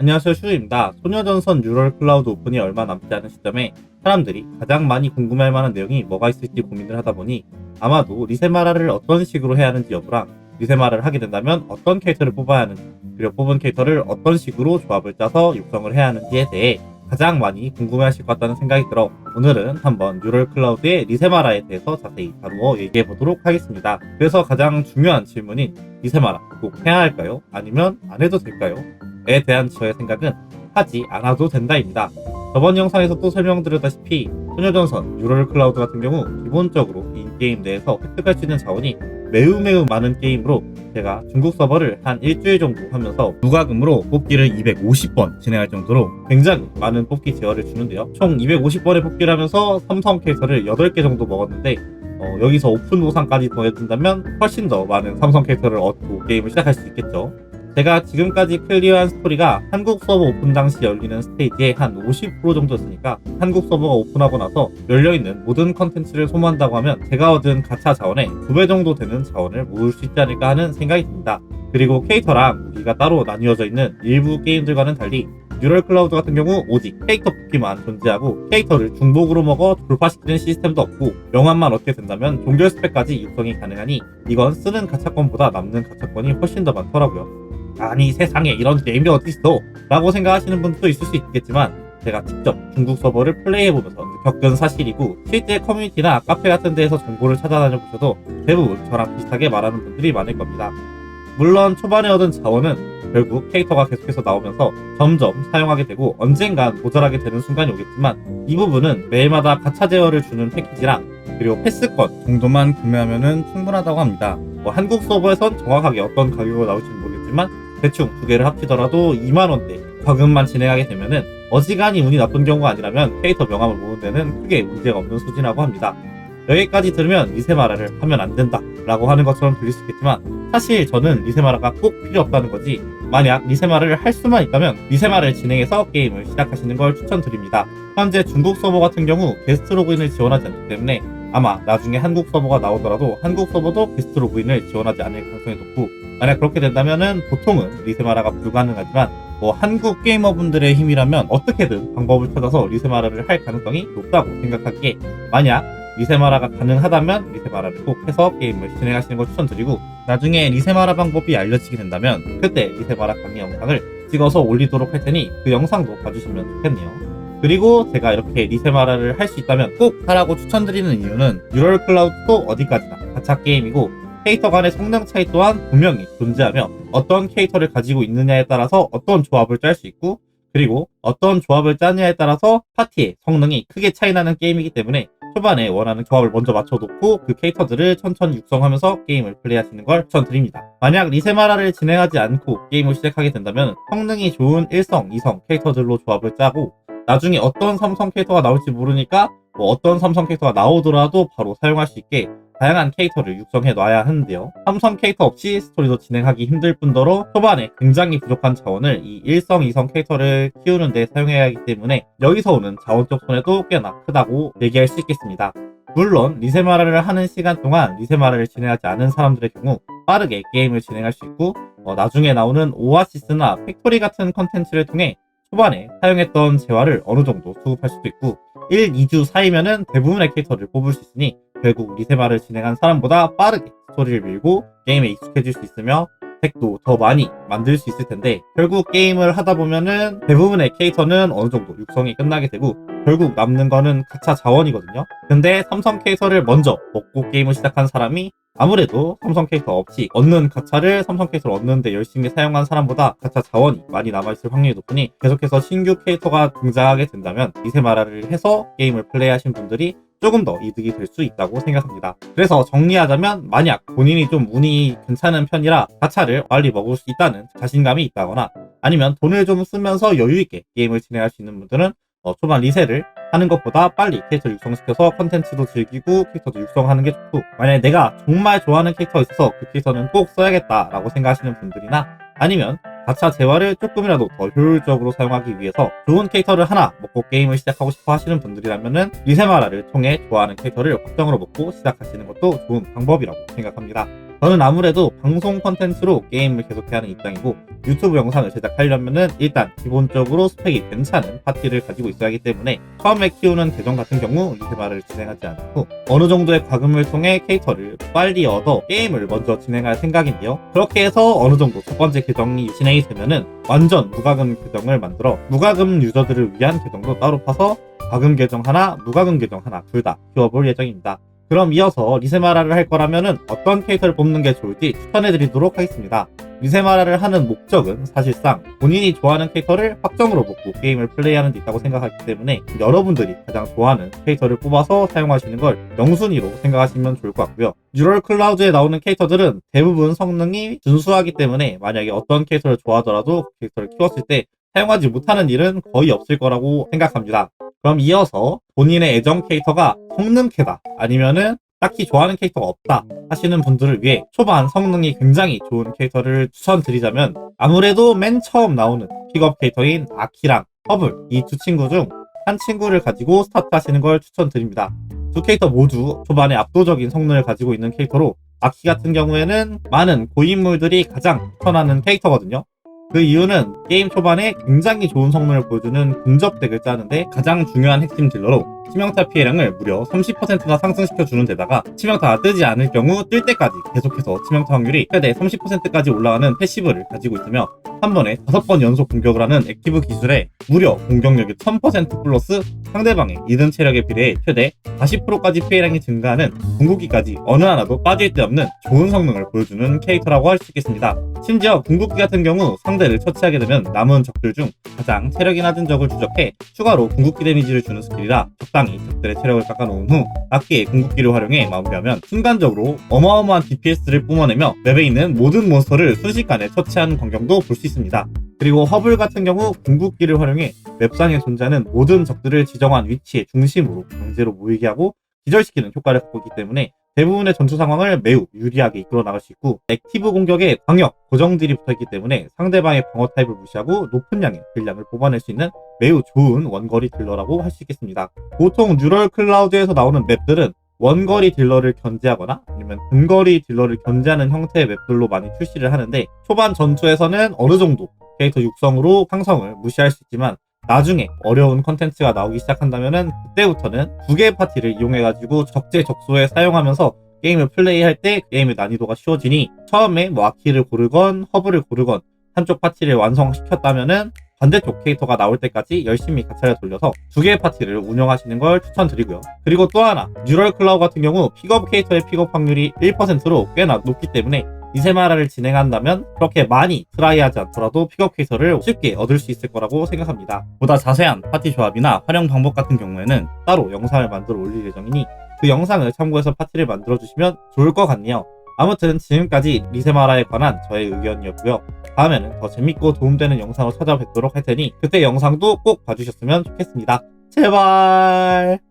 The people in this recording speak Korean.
안녕하세요 슈입니다. 소녀전선 뉴럴 클라우드 오픈이 얼마 남지 않은 시점에 사람들이 가장 많이 궁금해할 만한 내용이 뭐가 있을지 고민을 하다 보니 아마도 리세마라를 어떤 식으로 해야 하는지 여부랑 리세마라를 하게 된다면 어떤 캐릭터를 뽑아야 하는지 그리고 뽑은 캐릭터를 어떤 식으로 조합을 짜서 육성을 해야 하는지에 대해 가장 많이 궁금해하실 것 같다는 생각이 들어 오늘은 한번 뉴럴 클라우드의 리세마라에 대해서 자세히 다루어 얘기해 보도록 하겠습니다. 그래서 가장 중요한 질문인 리세마라 꼭 해야 할까요? 아니면 안 해도 될까요? 에 대한 저의 생각은 하지 않아도 된다입니다. 저번 영상에서 또 설명드렸다시피 소녀전선 뉴럴 클라우드 같은 경우 기본적으로 인게임 내에서 획득할 수 있는 자원이 매우 매우 많은 게임으로 제가 중국 서버를 한 일주일 정도 하면서 무과금으로 뽑기를 250번 진행할 정도로 굉장히 많은 뽑기 제어를 주는데요. 총 250번의 뽑기를 하면서 삼성 캐릭터를 8개 정도 먹었는데 어, 여기서 오픈 보상까지 더해준다면 훨씬 더 많은 삼성 캐릭터를 얻고 게임을 시작할 수 있겠죠. 제가 지금까지 클리어한 스토리가 한국 서버 오픈 당시 열리는 스테이지의 한 50% 정도였으니까 한국 서버가 오픈하고 나서 열려있는 모든 컨텐츠를 소모한다고 하면 제가 얻은 가차 자원의 2배 정도 되는 자원을 모을 수 있지 않을까 하는 생각이 듭니다. 그리고 캐릭터랑 우리가 따로 나뉘어져 있는 일부 게임들과는 달리 뉴럴 클라우드 같은 경우 오직 캐릭터 뽑기만 존재하고 캐릭터를 중복으로 먹어 돌파시키는 시스템도 없고 명함만 얻게 된다면 종결 스펙까지 육성이 가능하니 이건 쓰는 가차권보다 남는 가차권이 훨씬 더 많더라고요. 아니 세상에 이런 게임이 어디 있어 라고 생각하시는 분도 있을 수 있겠지만 제가 직접 중국 서버를 플레이해보면서 겪은 사실이고 실제 커뮤니티나 카페 같은 데에서 정보를 찾아다녀 보셔도 대부분 저랑 비슷하게 말하는 분들이 많을 겁니다. 물론 초반에 얻은 자원은 결국 캐릭터가 계속해서 나오면서 점점 사용하게 되고 언젠간 모자라게 되는 순간이 오겠지만 이 부분은 매일마다 가차 제어를 주는 패키지랑 그리고 패스권 정도만 구매하면 충분하다고 합니다. 뭐 한국 서버에선 정확하게 어떤 가격으로 나올지는 모르겠지만 대충 두 개를 합치더라도 2만원대 과금만 진행하게 되면은 어지간히 운이 나쁜 경우가 아니라면 캐릭터 명함을 모으는 데는 크게 문제가 없는 수준이라고 합니다. 여기까지 들으면 리세마라를 하면 안 된다 라고 하는 것처럼 들릴 수 있겠지만 사실 저는 리세마라가 꼭 필요 없다는 거지 만약 리세마라를 할 수만 있다면 리세마라를 진행해서 게임을 시작하시는 걸 추천드립니다. 현재 중국 서버 같은 경우 게스트 로그인을 지원하지 않기 때문에 아마 나중에 한국 서버가 나오더라도 한국 서버도 게스트 로그인을 지원하지 않을 가능성이 높고 만약 그렇게 된다면은 보통은 리세마라가 불가능하지만 뭐 한국 게이머분들의 힘이라면 어떻게든 방법을 찾아서 리세마라를 할 가능성이 높다고 생각하기에 만약 리세마라가 가능하다면 리세마라를 꼭 해서 게임을 진행하시는 걸 추천드리고 나중에 리세마라 방법이 알려지게 된다면 그때 리세마라 강의 영상을 찍어서 올리도록 할 테니 그 영상도 봐주시면 좋겠네요. 그리고 제가 이렇게 리세마라를 할 수 있다면 꼭 하라고 추천드리는 이유는 뉴럴 클라우드도 어디까지나 가차 게임이고 캐릭터 간의 성능 차이 또한 분명히 존재하며 어떤 캐릭터를 가지고 있느냐에 따라서 어떤 조합을 짤 수 있고 그리고 어떤 조합을 짜느냐에 따라서 파티의 성능이 크게 차이나는 게임이기 때문에 초반에 원하는 조합을 먼저 맞춰놓고 그 캐릭터들을 천천히 육성하면서 게임을 플레이하시는 걸 추천드립니다. 만약 리세마라를 진행하지 않고 게임을 시작하게 된다면 성능이 좋은 1성, 2성 캐릭터들로 조합을 짜고 나중에 어떤 삼성 캐릭터가 나올지 모르니까 뭐 어떤 삼성 캐릭터가 나오더라도 바로 사용할 수 있게 다양한 캐릭터를 육성해 놔야 하는데요. 삼성 캐릭터 없이 스토리도 진행하기 힘들 뿐더러 초반에 굉장히 부족한 자원을 이 1성, 2성 캐릭터를 키우는데 사용해야 하기 때문에 여기서 오는 자원적 손해도 꽤나 크다고 얘기할 수 있겠습니다. 물론 리세마라를 하는 시간 동안 리세마라를 진행하지 않은 사람들의 경우 빠르게 게임을 진행할 수 있고 어, 나중에 나오는 오아시스나 팩토리 같은 컨텐츠를 통해 초반에 사용했던 재화를 어느 정도 수급할 수도 있고 1, 2주 사이면은 대부분의 캐릭터를 뽑을 수 있으니 결국 리세마를 진행한 사람보다 빠르게 스토리를 밀고 게임에 익숙해질 수 있으며 덱도 더 많이 만들 수 있을 텐데 결국 게임을 하다 보면은 대부분의 캐릭터는 어느 정도 육성이 끝나게 되고 결국 남는 거는 가차 자원이거든요. 근데 삼성 캐릭터를 먼저 먹고 게임을 시작한 사람이 아무래도 삼성 캐릭터 없이 얻는 가차를 삼성 캐릭터를 얻는데 열심히 사용한 사람보다 가차 자원이 많이 남아있을 확률이 높으니 계속해서 신규 캐릭터가 등장하게 된다면 리세마라를 해서 게임을 플레이하신 분들이 조금 더 이득이 될 수 있다고 생각합니다. 그래서 정리하자면 만약 본인이 좀 운이 괜찮은 편이라 가차를 빨리 먹을 수 있다는 자신감이 있다거나 아니면 돈을 좀 쓰면서 여유있게 게임을 진행할 수 있는 분들은 어, 초반 리셋을 하는 것보다 빨리 캐릭터 육성시켜서 컨텐츠도 즐기고 캐릭터도 육성하는 게 좋고 만약에 내가 정말 좋아하는 캐릭터가 있어서 그 캐릭터는 꼭 써야겠다라고 생각하시는 분들이나 아니면 가차 재화를 조금이라도 더 효율적으로 사용하기 위해서 좋은 캐릭터를 하나 먹고 게임을 시작하고 싶어 하시는 분들이라면은 리세마라를 통해 좋아하는 캐릭터를 확정으로 먹고 시작하시는 것도 좋은 방법이라고 생각합니다. 저는 아무래도 방송 컨텐츠로 게임을 계속해야 하는 입장이고 유튜브 영상을 제작하려면은 일단 기본적으로 스펙이 괜찮은 파티를 가지고 있어야 하기 때문에 처음에 키우는 계정 같은 경우 리세마를 진행하지 않고 어느 정도의 과금을 통해 캐릭터를 빨리 얻어 게임을 먼저 진행할 생각인데요. 그렇게 해서 어느 정도 첫 번째 계정이 진행이 되면은 완전 무과금 계정을 만들어 무과금 유저들을 위한 계정도 따로 파서 과금 계정 하나, 무과금 계정 하나 둘 다 키워볼 예정입니다. 그럼 이어서 리세마라를 할 거라면은 어떤 캐릭터를 뽑는 게 좋을지 추천해드리도록 하겠습니다. 리세마라를 하는 목적은 사실상 본인이 좋아하는 캐릭터를 확정으로 먹고 게임을 플레이하는 데 있다고 생각하기 때문에 여러분들이 가장 좋아하는 캐릭터를 뽑아서 사용하시는 걸 영순위로 생각하시면 좋을 것 같고요. 뉴럴 클라우드에 나오는 캐릭터들은 대부분 성능이 준수하기 때문에 만약에 어떤 캐릭터를 좋아하더라도 그 캐릭터를 키웠을 때 사용하지 못하는 일은 거의 없을 거라고 생각합니다. 그럼 이어서 본인의 애정 캐릭터가 성능 캐다 아니면은 딱히 좋아하는 캐릭터가 없다 하시는 분들을 위해 초반 성능이 굉장히 좋은 캐릭터를 추천드리자면 아무래도 맨 처음 나오는 픽업 캐릭터인 아키랑 허블 이 두 친구 중 한 친구를 가지고 스타트 하시는 걸 추천드립니다. 두 캐릭터 모두 초반에 압도적인 성능을 가지고 있는 캐릭터로 아키 같은 경우에는 많은 고인물들이 가장 추천하는 캐릭터거든요. 그 이유는 게임 초반에 굉장히 좋은 성능을 보여주는 근접 덱을 짜는데 가장 중요한 핵심 딜러로 치명타 피해량을 무려 30%나 상승시켜주는 데다가 치명타가 뜨지 않을 경우 뜰 때까지 계속해서 치명타 확률이 최대 30%까지 올라가는 패시브를 가지고 있으며 한 번에 5번 연속 공격을 하는 액티브 기술에 무려 공격력이 1000% 플러스 상대방의 이든 체력에 비례해 최대 40%까지 피해량이 증가하는 궁극기까지 어느 하나도 빠질 데 없는 좋은 성능을 보여주는 캐릭터라고 할 수 있겠습니다. 심지어 궁극기 같은 경우 상대를 처치하게 되면 남은 적들 중 가장 체력이 낮은 적을 추적해 추가로 궁극기 데미지를 주는 스킬이라 적당히 적들의 체력을 깎아놓은 후 악기의 궁극기를 활용해 마무리하면 순간적으로 어마어마한 DPS를 뿜어내며 맵에 있는 모든 몬스터를 순식간에 처치하는 광경도 볼 수 있습니다. 그리고 허블 같은 경우 궁극기를 활용해 맵상에 존재하는 모든 적들을 지정한 위치의 중심으로 강제로 모이게 하고 기절시키는 효과를 갖고 있기 때문에 대부분의 전투 상황을 매우 유리하게 이끌어 나갈 수 있고 액티브 공격에 광역, 고정들이 붙어있기 때문에 상대방의 방어 타입을 무시하고 높은 양의 딜량을 뽑아낼 수 있는 매우 좋은 원거리 딜러라고 할 수 있겠습니다. 보통 뉴럴 클라우드에서 나오는 맵들은 원거리 딜러를 견제하거나 아니면 근거리 딜러를 견제하는 형태의 맵들로 많이 출시를 하는데 초반 전투에서는 어느 정도 캐릭터 육성으로 상성을 무시할 수 있지만 나중에 어려운 컨텐츠가 나오기 시작한다면은 그때부터는 두 개의 파티를 이용해가지고 적재적소에 사용하면서 게임을 플레이할 때 게임의 난이도가 쉬워지니 처음에 뭐 아키를 고르건 허브를 고르건 한쪽 파티를 완성시켰다면은 반대쪽 캐릭터가 나올 때까지 열심히 가차를 돌려서 두 개의 파티를 운영하시는 걸 추천드리고요. 그리고 또 하나 뉴럴 클라우 같은 경우 픽업 캐릭터의 픽업 확률이 1%로 꽤나 높기 때문에 이세마라를 진행한다면 그렇게 많이 트라이하지 않더라도 픽업 캐릭터를 쉽게 얻을 수 있을 거라고 생각합니다. 보다 자세한 파티 조합이나 활용 방법 같은 경우에는 따로 영상을 만들어 올릴 예정이니 그 영상을 참고해서 파티를 만들어 주시면 좋을 것 같네요. 아무튼 지금까지 리세마라에 관한 저의 의견이었고요. 다음에는 더 재밌고 도움되는 영상으로 찾아뵙도록 할 테니 그때 영상도 꼭 봐주셨으면 좋겠습니다. 제발!